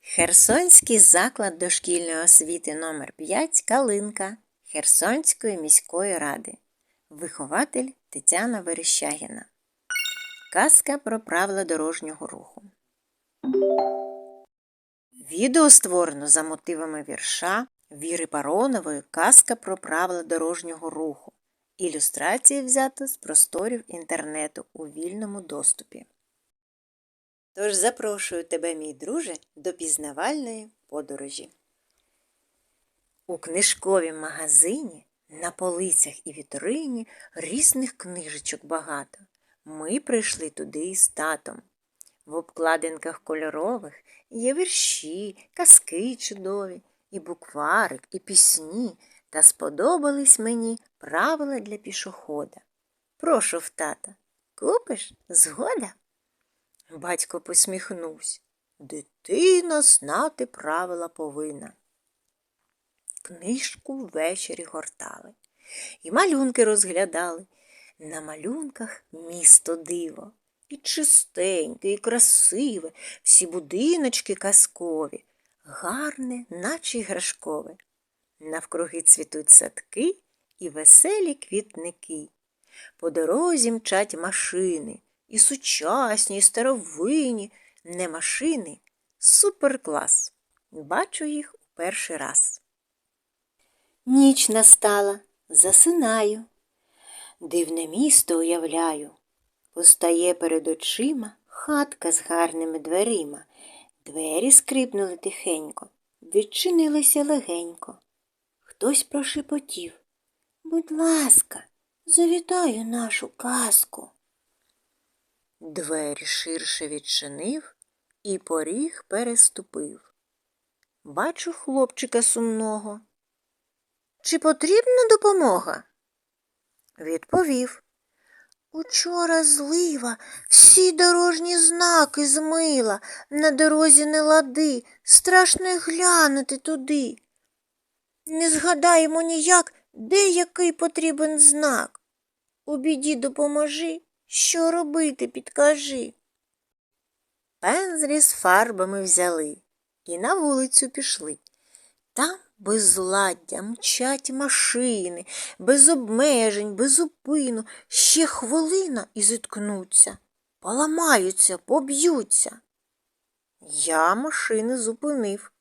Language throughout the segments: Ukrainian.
Херсонський заклад дошкільної освіти номер 5 Калинка Херсонської міської ради. Вихователь Тетяна Верещагіна. Казка про правила дорожнього руху. Відео створено за мотивами вірша Віри Баронової Казка про правила дорожнього руху. Ілюстрації взято з просторів інтернету у вільному доступі. Тож запрошую тебе, мій друже, до пізнавальної подорожі. У книжковім магазині на полицях і вітрині різних книжечок багато. Ми прийшли туди із татом. В обкладинках кольорових є вірші, казки чудові, і букварик, і пісні, та сподобались мені правила для пішохода. Прошу в тата, купиш згода? Батько посміхнувся. Дитина знати правила повинна. Книжку ввечері гортали і малюнки розглядали. На малюнках місто диво. І чистеньке, і красиве, всі будиночки казкові, гарне, наче іграшкове. Навкруги цвітуть садки і веселі квітники. По дорозі мчать машини, і сучасні, і старовинні, не машини, суперклас. Бачу їх у перший раз. Ніч настала, засинаю, дивне місто уявляю. Постає перед очима хатка з гарними дверима. Двері скрипнули тихенько, відчинилися легенько. Хтось прошепотів. Будь ласка, завітаю нашу казку. Двері ширше відчинив і поріг переступив. Бачу хлопчика сумного. Чи потрібна допомога? Відповів. Учора злива, всі дорожні знаки змила, на дорозі не лади, страшно глянути туди. Не згадаємо ніяк, де який потрібен знак. У біді допоможи, що робити, підкажи. Пензлі з фарбами взяли і на вулицю пішли. Там безладдя мчать машини, без обмежень, без упину, ще хвилина і зіткнуться, поламаються, поб'ються. Я машини зупинив,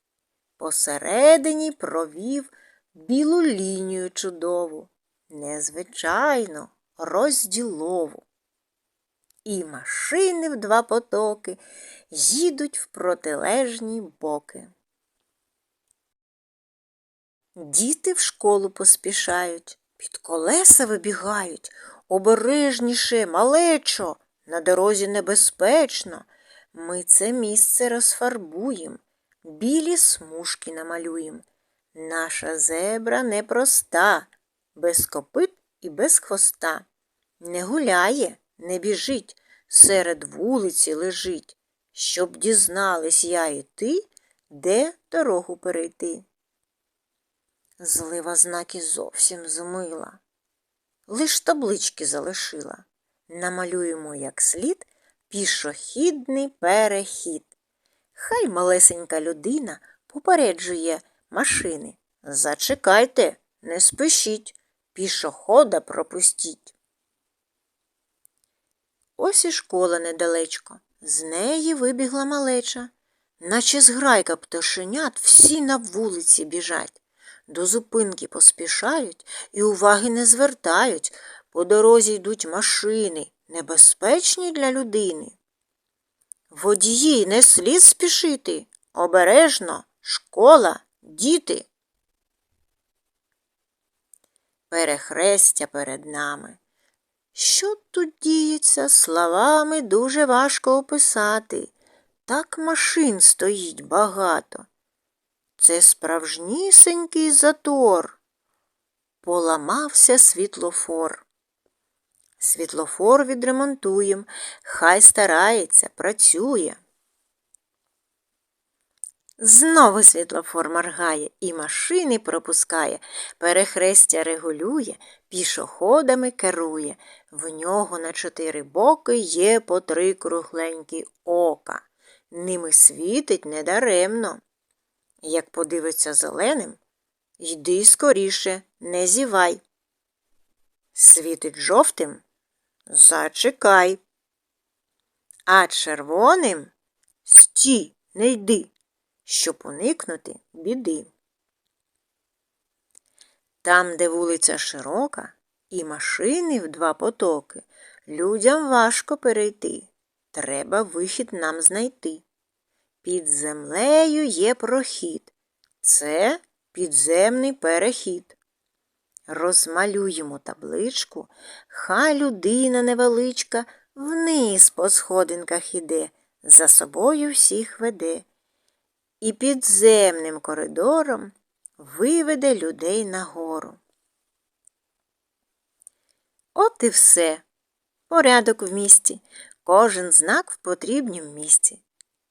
посередині провів білу лінію чудову, незвичайно розділову. І машини в два потоки їдуть в протилежні боки. Діти в школу поспішають, під колеса вибігають, обережніше, малечо, на дорозі небезпечно. Ми це місце розфарбуєм, білі смужки намалюєм. Наша зебра непроста, без копит і без хвоста. Не гуляє, не біжить, серед вулиці лежить, щоб дізнались я і ти, де дорогу перейти. Злива знаки зовсім змила. Лиш таблички залишила. Намалюємо як слід пішохідний перехід. Хай малесенька людина попереджує машини. Зачекайте, не спішіть, пішохода пропустіть. Ось і школа недалечко. З неї вибігла малеча, наче зграйка пташенят всі на вулиці біжать. До зупинки поспішають і уваги не звертають. По дорозі йдуть машини, небезпечні для людини. Водії не слід спішити. Обережно, школа, діти. Перехрестя перед нами. Що тут діється, словами дуже важко описати. Так машин стоїть багато. Це справжнісенький затор. Поламався світлофор. Світлофор відремонтуєм, хай старається, працює. Знову світлофор моргає і машини пропускає, перехрестя регулює, пішоходами керує. В нього на чотири боки є по три кругленькі ока. ними світить недаремно. Як подивиться зеленим, йди скоріше, не зівай. Світить жовтим, зачекай. А червоним стій, не йди, щоб уникнути біди. Там, де вулиця широка і машини в два потоки, людям важко перейти. Треба вихід нам знайти. Під землею є прохід. Це підземний перехід. Розмалюємо табличку, хай людина невеличка вниз по сходинках іде, за собою всіх веде. І підземним коридором виведе людей нагору. От і все. Порядок в місті, кожен знак в потрібнім місці.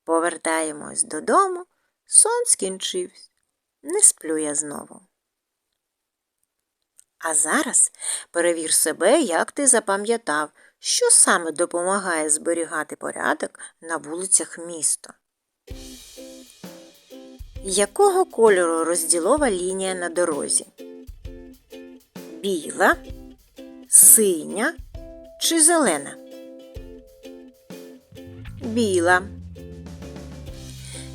Повертаємось додому, сон скінчився. Не сплю я знову. А зараз перевір себе, як ти запам'ятав, що саме допомагає зберігати порядок на вулицях міста. Якого кольору розділова лінія на дорозі? Біла, синя чи зелена? Біла.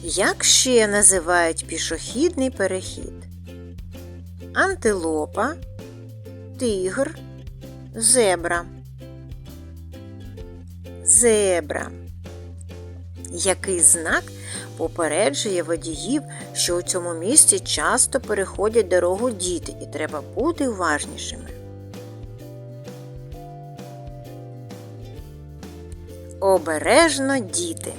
Як ще називають пішохідний перехід? Антилопа, тигр, зебра. Зебра. Який знак попереджує водіїв, що у цьому місці часто переходять дорогу діти і треба бути уважнішими? Обережно діти.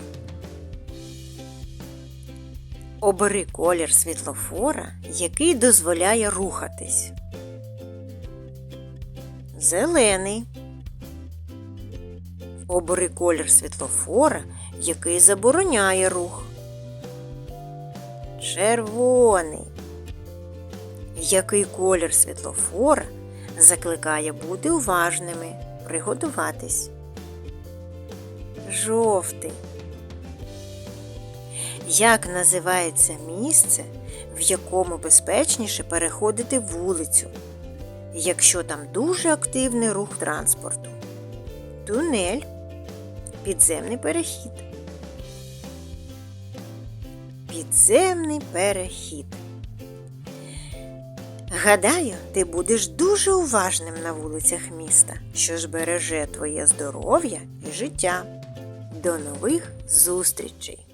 Обери колір світлофора, який дозволяє рухатись. Зелений. Обери колір світлофора, який забороняє рух. Червоний. Який колір світлофора закликає бути уважними, приготуватись. Жовтий. Як називається місце, в якому безпечніше переходити вулицю, якщо там дуже активний рух транспорту? Тунель, підземний перехід. Підземний перехід. Гадаю, ти будеш дуже уважним на вулицях міста, що ж береже твоє здоров'я і життя. До нових зустрічей!